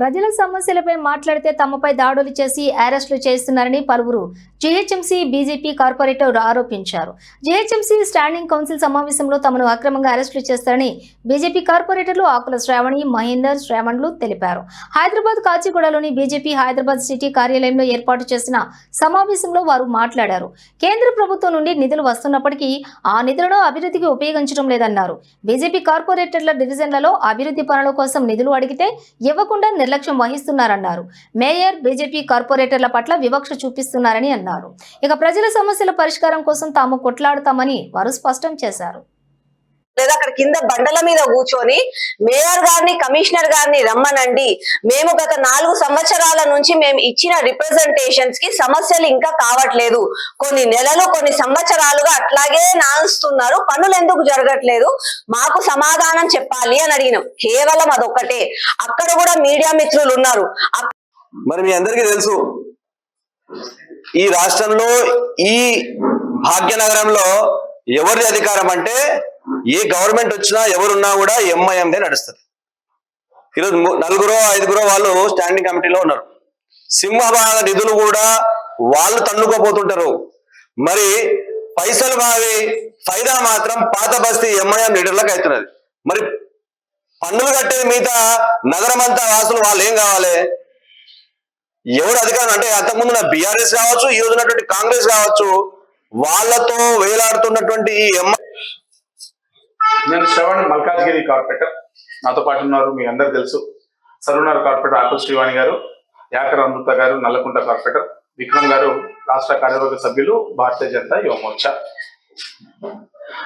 ప్రజల సమస్యలపై మాట్లాడితే తమపై దాడులు చేసి అరెస్టులు చేస్తున్నారని పలువురు. జీహెచ్ఎంసీ బీజేపీ కార్పొరేటర్ ఆరోపించారు. జీహెచ్ఎంసీ స్టాండింగ్ కౌన్సిల్ సమావేశంలో తమను అక్రమంగా అరెస్టులు చేస్తారని బీజేపీ కార్పొరేటర్లు ఆకుల శ్రావణి మహేందర్ శ్రావణ్లు తెలిపారు. హైదరాబాద్ కాచిగూడలోని బీజేపీ హైదరాబాద్ సిటీ కార్యాలయంలో ఏర్పాటు చేసిన సమావేశంలో వారు మాట్లాడారు. కేంద్ర ప్రభుత్వం నుండి నిధులు వస్తున్నప్పటికీ ఆ నిధులను అభివృద్ధికి ఉపయోగించడం లేదన్నారు. బీజేపీ కార్పొరేటర్ల డివిజన్లలో అభివృద్ధి పనుల కోసం నిధులు అడిగితే ఇవ్వకుండా నిర్లక్ష్యం వహిస్తున్నారన్నారు. మేయర్ బీజేపీ కార్పొరేటర్ల పట్ల వివక్ష చూపిస్తున్నారని అన్నారు. ఇక ప్రజల సమస్యల పరిష్కారం కోసం తాము కొట్లాడుతామని వారు స్పష్టం చేశారు. లేదా అక్కడ కింద బండల మీద కూర్చొని మేయర్ గారిని కమిషనర్ గారిని రమ్మనండి. మేము గత నాలుగు సంవత్సరాల నుంచి మేము ఇచ్చిన రిప్రజెంటేషన్స్కి సమస్యలు ఇంకా కావట్లేదు. కొన్ని నెలలు కొన్ని సంవత్సరాలుగా అట్లాగే నాస్తున్నారు పనులు ఎందుకు జరగట్లేదు? మాకు సమాధానం చెప్పాలి అని అడిగినాం. కేవలం అదొక్కటే. అక్కడ కూడా మీడియా మిత్రులు ఉన్నారు. మరి మీ అందరికీ తెలుసు. ఈ రాష్ట్రంలో ఈ భాగ్యనగరంలో ఎవరి అధికారం అంటే ఏ గవర్నమెంట్ వచ్చినా ఎవరున్నా కూడా ఎంఐఎందే నడుస్తుంది. ఈరోజు నలుగురో ఐదుగురో వాళ్ళు స్టాండింగ్ కమిటీలో ఉన్నారు. సింహభాగ నిధులు కూడా వాళ్ళు తన్నుకోపోతుంటారు మరి పైసలు బావి ఫైదా మాత్రం పాత బస్తీ ఎంఐఎం లీడర్లకు అవుతున్నది. మరి పన్నులు కట్టేది మిగతా నగరం అంతా వాసులు వాళ్ళు ఏం కావాలి? ఎవరు అధికారం? అంటే అంతకుముందు నా బీఆర్ఎస్ కావచ్చు ఈ రోజు ఉన్నటువంటి కాంగ్రెస్ కావచ్చు వాళ్ళతో వేలాడుతున్నటువంటి ఈ నేను శ్రవణ్ మల్కాజ్గిరి కార్పొరేటర్. నాతో పాటు ఉన్నారు మీ అందరు తెలుసు. సరునార్ కార్పొరేటర్ ఆకుల్ శ్రీవాణి గారు యాకర్ అమృత గారు నల్లకుంట కార్పొరేటర్. విక్రమ్ గారు రాష్ట్ర కార్యవర్గ సభ్యులు భారతీయ జనతా యువ మోర్చా.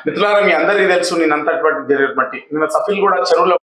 మిత్రులారా మీ అందరికీ తెలుసు నేనంతటువంటి జరిగినటువంటి నిన్న సఫీల్ కూడా చెరువులో